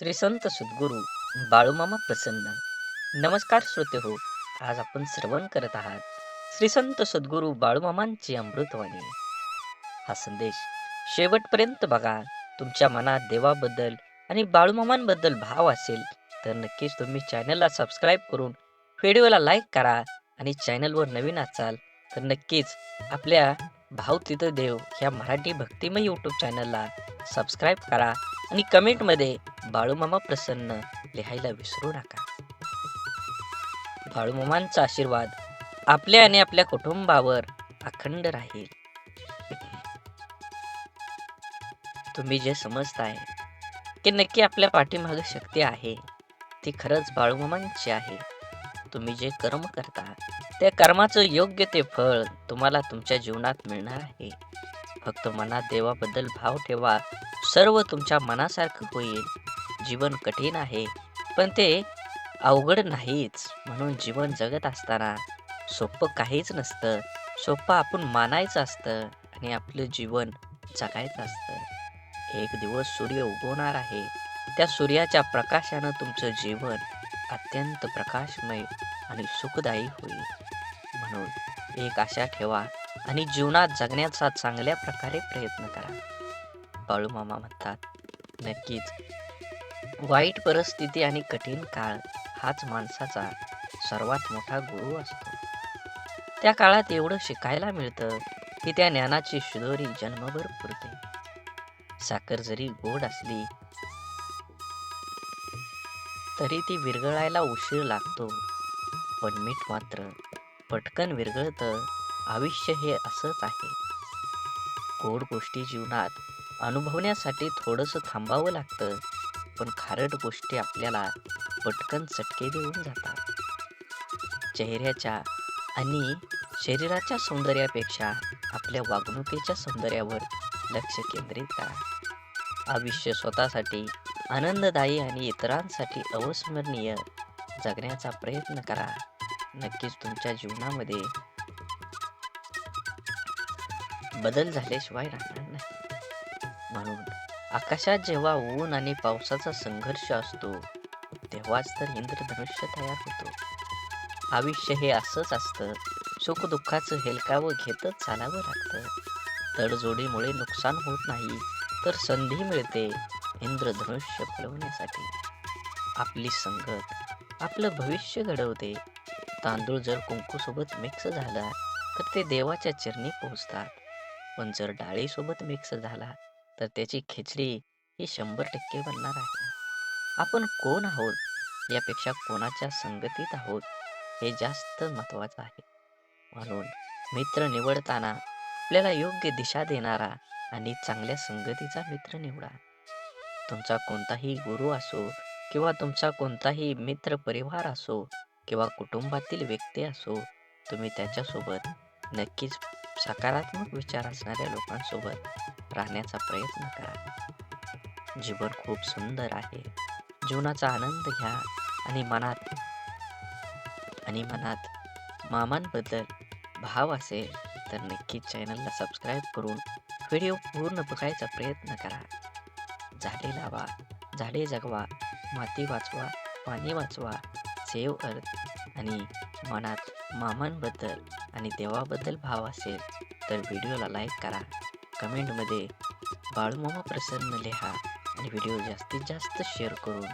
श्री संत सद्गुरू बाळूमामा प्रसन्न. नमस्कार श्रोते हो आज आपण श्रवण करत आहात श्री संत सद्गुरू बाळूमामांची अमृतवाणी. हा संदेश शेवटपर्यंत बघा तुमच्या मनात देवाबद्दल आणि बाळूमामांबद्दल भाव असेल तर नक्कीच तुम्ही चॅनलला सबस्क्राईब करून व्हिडिओला लाईक करा आणि चॅनलवर नवीन असाल तर नक्कीच आपल्या भाव तिथं देव ह्या मराठी भक्तिमय यूट्यूब चॅनलला सबस्क्राईब करा आणि कमेंटमध्ये बाळूमामा प्रसन्न लिहायला विसरू नका. बाळूमामांचा आशीर्वाद आपल्या आणि आपल्या कुटुंबावर अखंड राहील. तुम्ही जे समजताय की नक्की आपल्या पाठीमाग शक्ती आहे ती खरंच बाळूमामांची आहे. तुम्ही जे कर्म करता त्या कर्माचं योग्य ते फळ तुम्हाला तुमच्या जीवनात मिळणार आहे. फक्त मनात देवाबद्दल भाव ठेवा सर्व तुमच्या मनासारखं होईल. जीवन कठीण आहे पण ते अवघड नाहीच. म्हणून जीवन जगत असताना सोपं काहीच नसतं. सोपं आपण मानायचं असतं आणि आपलं जीवन जगायचं असतं. एक दिवस सूर्य उगवणार आहे. त्या सूर्याच्या प्रकाशानं तुमचं जीवन अत्यंत प्रकाशमय आणि सुखदायी होईल. म्हणून एक आशा ठेवा आणि जीवनात जगण्याचा चांगल्या प्रकारे प्रयत्न करा. बाळूमामा म्हणतात नक्कीच वाईट परिस्थिती आणि कठीण काळ हाच माणसाचा सर्वात मोठा गुरु असतो. त्या काळात एवढं शिकायला मिळतं की त्या ज्ञानाची शिदोरी जन्मभर पुरते. साखर जरी गोड असली तरी ती विरघळायला उशीर लागतो. पण मीठ मात्र पटकन विरघळतं. आयुष्य हे असंच आहे. गोड गोष्टी जीवनात अनुभवण्यासाठी थोडंसं थांबावं लागतं. पण खारट गोष्टी आपल्याला पटकन चटके देऊन जातात. चेहऱ्याच्या आणि शरीराच्या सौंदर्यापेक्षा आपल्या वागणुकीच्या सौंदर्यावर लक्ष केंद्रित करा. आयुष्य स्वतःसाठी आनंददायी आणि इतरांसाठी अविस्मरणीय जगण्याचा प्रयत्न करा. नक्कीच तुमच्या जीवनामध्ये बदल झाल्याशिवाय राहणार नाही. म्हणून आकाशात जेव्हा ऊन आणि पावसाचा संघर्ष असतो तेव्हाच तर इंद्रधनुष्य तयार होतो. आयुष्य हे असंच असतं. सुख दुःखाचं हेलकावं घेतच चालावं लागतं. तडजोडीमुळे नुकसान होत नाही तर संधी मिळते इंद्रधनुष्य फळवण्यासाठी आपली संगत आपलं भविष्य घडवते. तांदूळ जर कुंकूसोबत मिक्स झाला तर ते देवाच्या चरणी पोहोचतात. पण जर डाळीसोबत मिक्स झाला तर त्याची खिचडी ही शंभर टक्के बनणार आहे. आपण कोण आहोत? यापेक्षा कोणाच्या संगतीत आहोत? हे जास्त महत्त्वाचं आहे. म्हणून मित्र निवडताना आपल्याला योग्य दिशा देणारा आणि चांगल्या संगतीचा मित्र निवडा. तुमचा कोणताही गुरु असो किंवा तुमचा कोणताही मित्र परिवार असो किंवा कुटुंबातील व्यक्ती असो तुम्ही त्याच्यासोबत नक्कीच सकारात्मक विचार असणाऱ्या लोकांसोबत राहण्याचा प्रयत्न करा. जीवन खूप सुंदर आहे. जीवनाचा आनंद घ्या आणि मनात आणि मनात मामांबद्दल भाव असेल तर नक्कीच चॅनलला सबस्क्राईब करून व्हिडिओ पूर्ण बघायचा प्रयत्न करा. झाडे लावा झाडे जगवा माती वाचवा पाणी वाचवा सेव अर्थ आणि मनात मामांबद्दल आणि देवाबद्दल भाव असेल तर व्हिडिओला लाईक करा. कमेंटमध्ये बाळूमामा प्रसन्न लिहा आणि व्हिडिओ जास्तीत जास्त शेअर करून